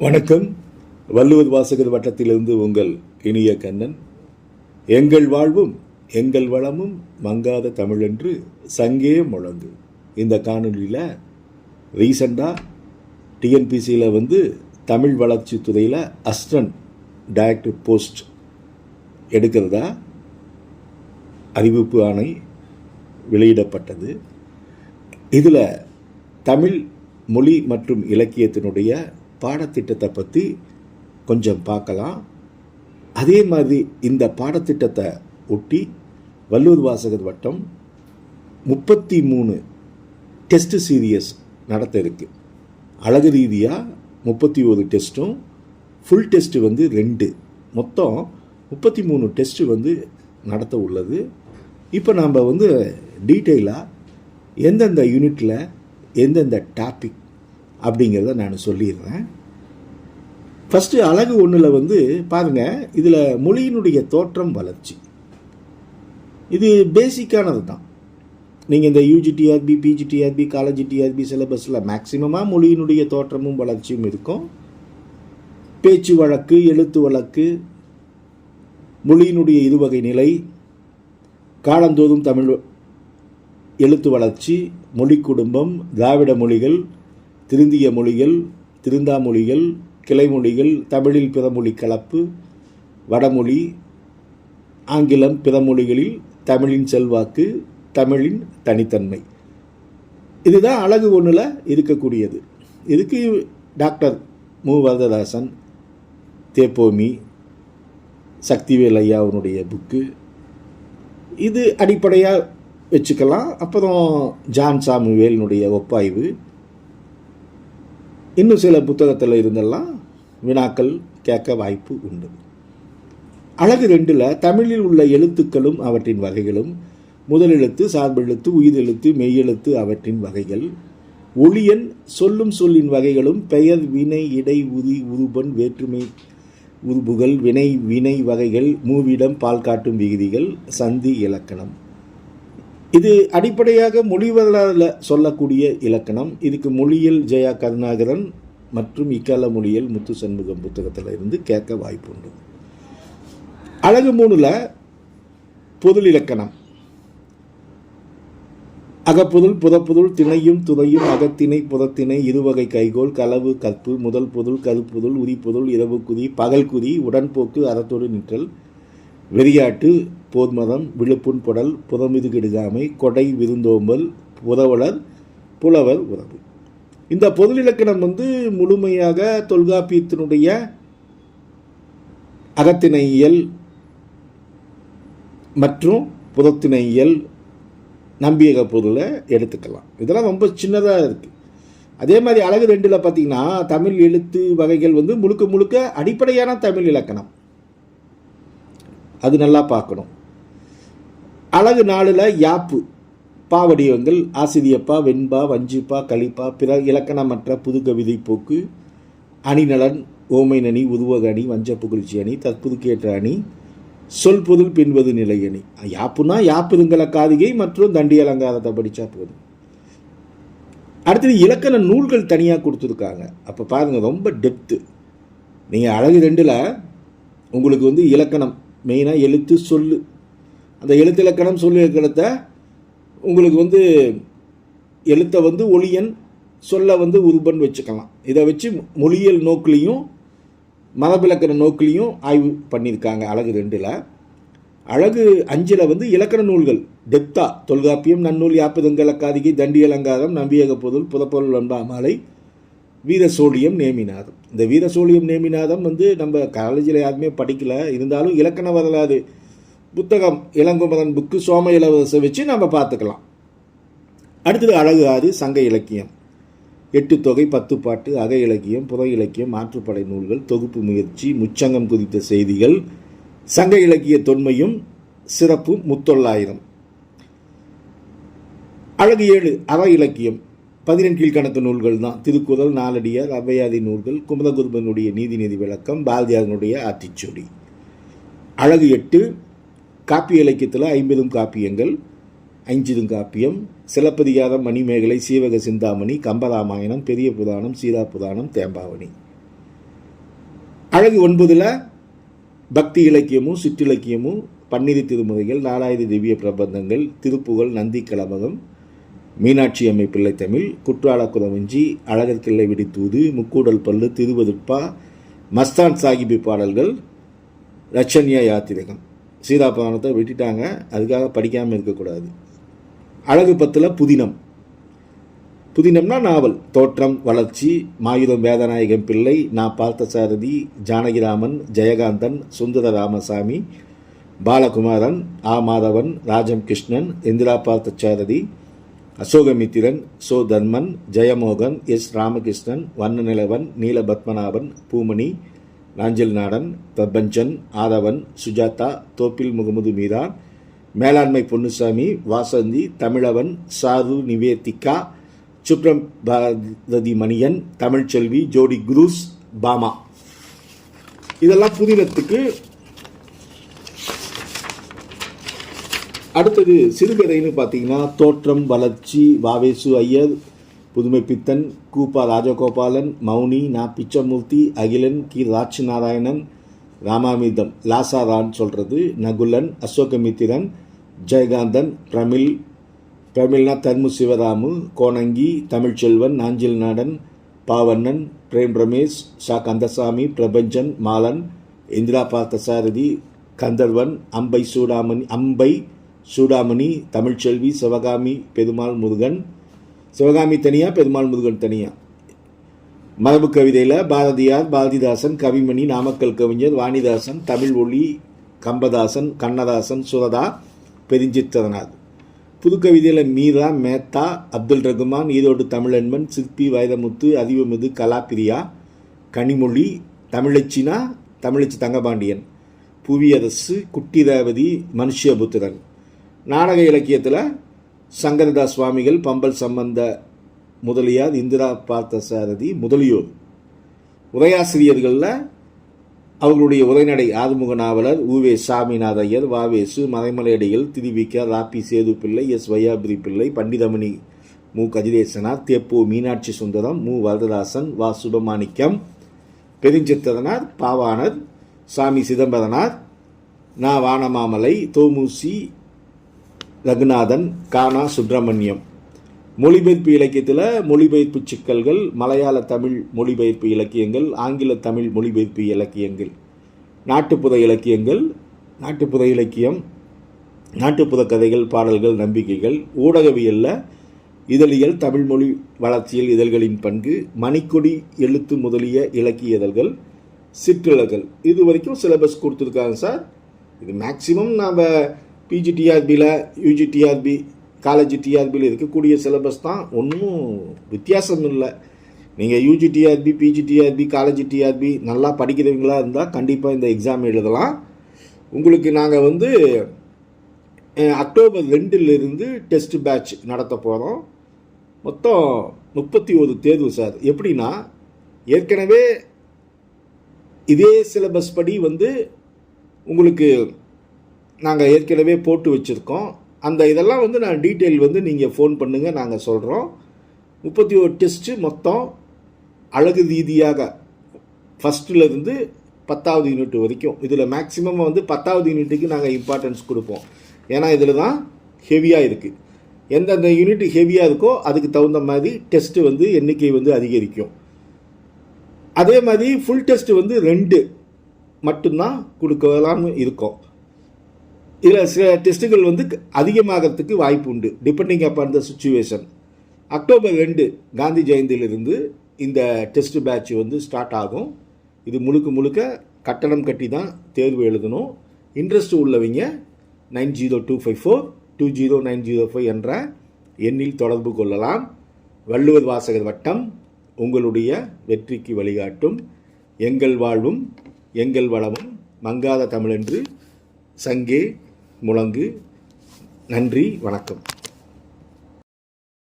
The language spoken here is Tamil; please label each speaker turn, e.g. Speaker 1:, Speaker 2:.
Speaker 1: வணக்கம். வள்ளுவர் வாசகர் வட்டத்திலிருந்து உங்கள் இனிய கண்ணன். எங்கள் வாழ்வும் எங்கள் வளமும் மங்காத தமிழென்று சங்கே முழங்கு. இந்த காணொலியில் ரீசண்டாக டிஎன்பிசியில் வந்து தமிழ் வளர்ச்சி துறையில் அஸ்டன் டைரக்டர் போஸ்ட் எடுக்கிறதா? அறிவிப்பு ஆணை வெளியிடப்பட்டது. இதில் தமிழ் மொழி மற்றும் இலக்கியத்தினுடைய பாடத்திட்டத்தை பற்றி கொஞ்சம் பார்க்கலாம். அதே மாதிரி இந்த பாடத்திட்டத்தை ஒட்டி வல்லூர் வாசகர் வட்டம் முப்பத்தி மூணு டெஸ்ட் சீரியஸ் நடத்த இருக்கு. அழகு ரீதியாக முப்பத்தி ஒரு டெஸ்ட்டும் ஃபுல் டெஸ்ட்டு வந்து ரெண்டு. மொத்தம் முப்பத்தி மூணு டெஸ்ட்டு வந்து நடத்த உள்ளது. இப்போ நாம் வந்து டீட்டெயிலாக எந்தெந்த யூனிட்டில் எந்தெந்த டாபிக் அப்படிங்கிறத நான் சொல்லிடுறேன். ஃபஸ்ட்டு அழகு ஒன்றில் வந்து பாருங்கள் இதில் மொழியினுடைய தோற்றம் வளர்ச்சி. இது பேசிக்கானது தான். நீங்கள் இந்த யூஜிடிஆர்பி பிஜிடிஆர்பி காலேஜ் டிஆர்பி சிலபஸில் மேக்சிமமாக மொழியினுடைய தோற்றமும் வளர்ச்சியும் இருக்கும். பேச்சு வழக்கு எழுத்து வழக்கு மொழியினுடைய இருவகை நிலை காலந்தோறும் தமிழ் எழுத்து வளர்ச்சி மொழி குடும்பம் திராவிட மொழிகள் திருந்திய மொழிகள் திருந்தா மொழிகள் கிளைமொழிகள் தமிழில் பிறமொழி கலப்பு வடமொழி ஆங்கிலம் பிறமொழிகளில் தமிழின் செல்வாக்கு தமிழின் தனித்தன்மை. இதுதான் அழகு ஒன்றில் இருக்கக்கூடியது. இதுக்கு டாக்டர் மு. வரததாசன் தேப்போமி சக்திவேல் ஐயாவுடைய புக்கு. இது அடிப்படையாக வச்சுக்கலாம். அப்புறம் ஜான் சாமுவேலினுடைய ஒப்பாய்வு. இன்னும் சில புத்தகத்தில் இருந்தெல்லாம் வினாக்கள் கேட்க வாய்ப்பு உண்டு. அழகு ரெண்டில் தமிழில் உள்ள எழுத்துக்களும் அவற்றின் வகைகளும் முதலெழுத்து சார்பெழுத்து உயிரெழுத்து மெய்யெழுத்து அவற்றின் வகைகள். ஒளியன் சொல்லும் சொல்லின் வகைகளும் பெயர் வினை இடை உதி உருபன் வேற்றுமை உருபுகள் வினை வினை வகைகள் மூவிடம் பால் காட்டும் விகுதிகள் சந்தி இலக்கணம். இது அடிப்படையாக மொழி வரலாறில் சொல்லக்கூடிய இலக்கணம். இதுக்கு மொழியில் ஜெயா கருணாகரன் மற்றும் இக்கால மொழியில் முத்து சண்முகம் புத்தகத்தில் இருந்து கேட்க வாய்ப்புண்டு அழகு மூணில் பொருள் இலக்கணம். அகப்புதல் புதப்புதல் திணையும் துறையும் அகத்திணை புதத்திணை இருவகை கைகோல் களவு கற்பு முதல் பொருள் கருப்புதல் உரிப்புதல் இரவு குதி பகல் குதி உடன்போக்கு அறத்தோடு நிற்றல் வெறியாட்டு போர்மதம் விழுப்புண் புடல் புறமிது கெடுகாமை கொடை விருந்தோம்பல் புதவளர் புலவர் உறவு. இந்த பொருள் இலக்கணம் வந்து முழுமையாக தொல்காப்பியத்தினுடைய அகத்திணையியல் மற்றும் புறத்திணையியல் நம்பியக பொருளை எடுத்துக்கலாம். இதெல்லாம் ரொம்ப சின்னதாக இருக்குது அதே மாதிரி அழகு ரெண்டில் பார்த்தீங்கன்னா தமிழ் எழுத்து வகைகள் வந்து முழுக்க முழுக்க அடிப்படையான தமிழ் இலக்கணம். அது நல்லா பார்க்கணும். அழகு நாளில் யாப்பு. பாவடிவங்கள் ஆசிரியப்பா வெண்பா வஞ்சிப்பா கலிப்பா பிற இலக்கணமற்ற புது கவிதை போக்கு அணிநலன் ஓமை நனி உருவக அணி வஞ்ச புகழ்ச்சி அணி தற்புதுக்கேற்ற அணி சொல் பொருள் பின்பது நிலை அணி. யாப்புனா யாப்புதுங்கல காதிகை மற்றும் தண்டி அலங்காரத்தை படித்தா போதும். அடுத்தது இலக்கண நூல்கள் தனியாக கொடுத்துருக்காங்க. அப்போ பாருங்கள் ரொம்ப டெப்த்து நீங்கள் அழகு ரெண்டில் உங்களுக்கு வந்து இலக்கணம் மெயினாக எழுத்து சொல்லு. அந்த எழுத்து இலக்கணம் சொல்லு இலக்கணத்தை உங்களுக்கு வந்து எழுத்தை வந்து ஒளியன் சொல்ல வந்து உருபன் வச்சுக்கலாம். இதை வச்சு மொழியியல் நோக்கிலையும் மரபிலக்கண நோக்கிலையும் ஆய்வு பண்ணியிருக்காங்க அழகு ரெண்டில். அழகு அஞ்சில் வந்து இலக்கண நூல்கள் டெப்தா தொல்காப்பியம் நன்னூல் யாப்பதங்கலக்காதிகை தண்டி அலங்காரம் நம்பியக பொருள் புதப்பொருள் வன்பாமாலை வீரசோழியம் நேமிநாதம். இந்த வீரசோழியம் நேமிநாதம் வந்து நம்ம காலேஜில் யாருமே படிக்கல இருந்தாலும் இலக்கண வரலாறு புத்தகம் இளங்குமரன் புக்கு சோம இளவரசை வச்சு நம்ம பார்த்துக்கலாம். அடுத்தது அழகு ஆறு சங்க இலக்கியம். எட்டு தொகை பத்து பாட்டு அக இலக்கியம் புற இலக்கியம் ஆற்றுப்படை நூல்கள் தொகுப்பு முயற்சி முச்சங்கம் குறித்த செய்திகள் சங்க இலக்கிய தொன்மையும் சிறப்பு முத்தொள்ளாயிரம். அழகு ஏழு அற இலக்கியம். பதினெண் கீழ்கணக்கு நூல்கள் தான். திருக்குறள் நாலடியார் அவ்வையாதி நூல்கள் குமரகுருபனுடைய நீதிநிதி விளக்கம் பாரதியாரனுடைய ஆத்திச்சொடி அழகு எட்டு காப்பிய இலக்கியத்தில் ஐம்பதும் காப்பியங்கள் ஐஞ்சிதும் காப்பியம் சிலப்பதிகாரம் மணிமேகலை சீவக சிந்தாமணி கம்பராமாயணம் பெரிய புராணம் சீதா புராணம் தேம்பாவணி. அழகு ஒன்பதில் பக்தி இலக்கியமும் சிற்றிலக்கியமும் பன்னிரு திருமுறைகள் நாலாயிர திவ்ய பிரபந்தங்கள் திருப்புகழ் நந்தி கலமகம் மீனாட்சி அம்மை பிள்ளைத்தமிழ் குற்றால குறவஞ்சி அழகர் விடித்தூது முக்கூடல் பல்லு திருவதுப்பா மஸ்தான் சாஹிபி பாடல்கள் ரச்சன்யா யாத்திரகம். சீதாபுராணத்தை விட்டுட்டாங்க. அதுக்காக படிக்காமல் இருக்கக்கூடாது. அழகு பத்தில் புதினம். புதினம்னா நாவல். தோற்றம் வளர்ச்சி மாயுதம் வேதநாயகம் பிள்ளை நான் பார்த்தசாரதி ஜானகிராமன் ஜெயகாந்தன் சுந்தர ராமசாமி பாலகுமாரன் ஆ மாதவன் ராஜம் கிருஷ்ணன் இந்திரா பார்த்தசாரதி அசோகமித்திரன் சோ தர்மன் ஜெயமோகன் எஸ் ராமகிருஷ்ணன் வண்ணநிலவன் நீலபத்மநாபன் பூமணி நாஞ்சல் நாடன் பிரபஞ்சன் ஆதவன் சுஜாதா தோப்பில் முகமது மீரா மேலாண்மை பொன்னுசாமி வாசந்தி தமிழவன் சாது நிவேதிகா சுப்ரம் பாரதி மணியன் தமிழ்ச்செல்வி ஜோடி குரூஸ் பாமா. இதெல்லாம் புதினத்துக்கு அடுத்தது சிறுகதைன்னு பார்த்தீங்கன்னா தோற்றம் வளர்ச்சி வாவேசு ஐயர் புதுமை பித்தன் கூப்பா ராஜகோபாலன் மௌனி நா பிச்சமூர்த்தி அகிலன் கி ராஜ் நாராயணன் ராமாமிர்தம் லாசாரான் சொல்கிறது நகுலன் அசோகமித்திரன் ஜெயகாந்தன் பிரமிழ் பிரமிழ்னா தர்மு சிவராமு கோணங்கி தமிழ்ச்செல்வன் நாஞ்சில் நாடன் பாவண்ணன் பிரேம் ரமேஷ் சா கந்தசாமி பிரபஞ்சன் மாலன் இந்திரா பார்த்தசாரதி கந்தர்வன் அம்பை சூடாமணி அம்பை சூடாமணி தமிழ்ச்செல்வி சிவகாமி பெருமாள் முருகன் சிவகாமி தனியாக பெருமாள் முருகன் தனியாக மரபு கவிதையில் பாரதியார் பாரதிதாசன் கவிமணி நாமக்கல் கவிஞர் வாணிதாசன் தமிழ் ஒளி கம்பதாசன் கண்ணதாசன் சுரதா பெருஞ்சித்திரநாத் புதுக்கவிதையில் மீரா மேத்தா அப்துல் ரகுமான் ஈரோடு தமிழன்மன் சிற்பி வைரமுத்து அதிவமிது கலாப்பிரியா கனிமொழி தமிழச்சினா தமிழச்சி தங்கபாண்டியன் புவியரசு குட்டிரேவதி மனுஷபுத்திரன் நாடக இலக்கியத்தில் சங்கரதாஸ் சுவாமிகள் பம்பல் சம்பந்த முதலியார் இந்திரா பார்த்தசாரதி முதலியோர். உரையாசிரியர்களில் அவர்களுடைய உரைநடை ஆறுமுக நாவலர் உவே சாமிநாத ஐயர் வாவேசு மறைமலையடிகள் திருவிக்க ராப்பி சேது பிள்ளை எஸ் வையாபுரி பிள்ளை பண்டிதமணி மு. கதிரேசனார் தேப்போ மீனாட்சி சுந்தரம் மு. வரதராசன் வா சுபமாணிக்கம் பெருஞ்சித்திரனார் பாவாணர் சாமி சிதம்பரனார் நா வானமாமலை தோமுசி ரகுநாதன் கானா சுப்பிரமணியம். மொழிபெயர்ப்பு இலக்கியத்தில் மொழிபெயர்ப்பு சிக்கல்கள் மலையாள தமிழ் மொழிபெயர்ப்பு இலக்கியங்கள் ஆங்கில தமிழ் மொழிபெயர்ப்பு இலக்கியங்கள். நாட்டுப்புற இலக்கியங்கள் நாட்டுப்புற இலக்கியம் நாட்டுப்புற கதைகள் பாடல்கள் நம்பிக்கைகள் ஊடகவியலில் இதழியல் தமிழ்மொழி வளர்ச்சியில் இதழ்களின் பங்கு மணிக்கொடி எழுத்து முதலிய இலக்கிய இதழ்கள் சிற்றிதழ்கள் இது வரைக்கும் சிலபஸ் கொடுத்துருக்காங்க சார். இது மேக்சிமம் நாம் பிஜிடிஆர்பியில் யூஜிடிஆர்பி காலேஜ் டிஆர்பியில் இருக்கக்கூடிய சிலபஸ் தான் ஒன்றும் வித்தியாசம் இல்லை. நீங்கள் UG TRB PG TRB college TRB நல்லா படிக்கிறவங்களா இருந்தால் கண்டிப்பாக இந்த எக்ஸாம் எழுதலாம். உங்களுக்கு நாங்கள் வந்து அக்டோபர் ரெண்டிலிருந்து டெஸ்ட் பேட்ச் நடத்த போகிறோம் மொத்தம் முப்பத்தி ஒரு தேர்வு சார். எப்படின்னா ஏற்கனவே இதே சிலபஸ் படி வந்து உங்களுக்கு நாங்கள் ஏற்கனவே போட்டு வச்சுருக்கோம். அந்த இதெல்லாம் வந்து நான் டீட்டெயில் வந்து நீங்கள் ஃபோன் பண்ணுங்கள் நாங்கள் சொல்கிறோம் முப்பத்தி ஒரு டெஸ்ட்டு மொத்தம் அழகு ரீதியாக ஃபஸ்ட்டுலேருந்து பத்தாவது யூனிட் வரைக்கும். இதில் மேக்ஸிமம் வந்து பத்தாவது யூனிட்டுக்கு நாங்கள் இம்பார்ட்டன்ஸ் கொடுப்போம். ஏன்னா இதில் தான் ஹெவியாக இருக்குது எந்தெந்த யூனிட் ஹெவியாக இருக்கோ அதுக்கு தகுந்த மாதிரி டெஸ்ட்டு வந்து எண்ணிக்கை வந்து அதிகரிக்கும். அதே மாதிரி ஃபுல் டெஸ்ட் வந்து ரெண்டு மட்டும்தான் கொடுக்கலாம்னு இருக்கோம். இதில் சில டெஸ்ட்டுகள் வந்து அதிகமாகிறதுக்கு வாய்ப்பு உண்டு. Depending upon the situation October ரெண்டு காந்தி ஜெயந்தியிலிருந்து இந்த டெஸ்ட் பேட்ச் வந்து ஸ்டார்ட் ஆகும். இது முழுக்க முழுக்க கட்டணம் கட்டி தான் தேர்வு எழுதணும். இன்ட்ரெஸ்ட் உள்ளவங்க nine zero two five four two zero nine zero five என்ற எண்ணில் தொடர்பு கொள்ளலாம். வள்ளுவர் வாசகர் வட்டம் உங்களுடைய வெற்றிக்கு வழிகாட்டும். எங்கள் வாழ்வும் எங்கள் வளமும் மங்காத தமிழென்று. சங்கே முழங்கு. நன்றி வணக்கம்.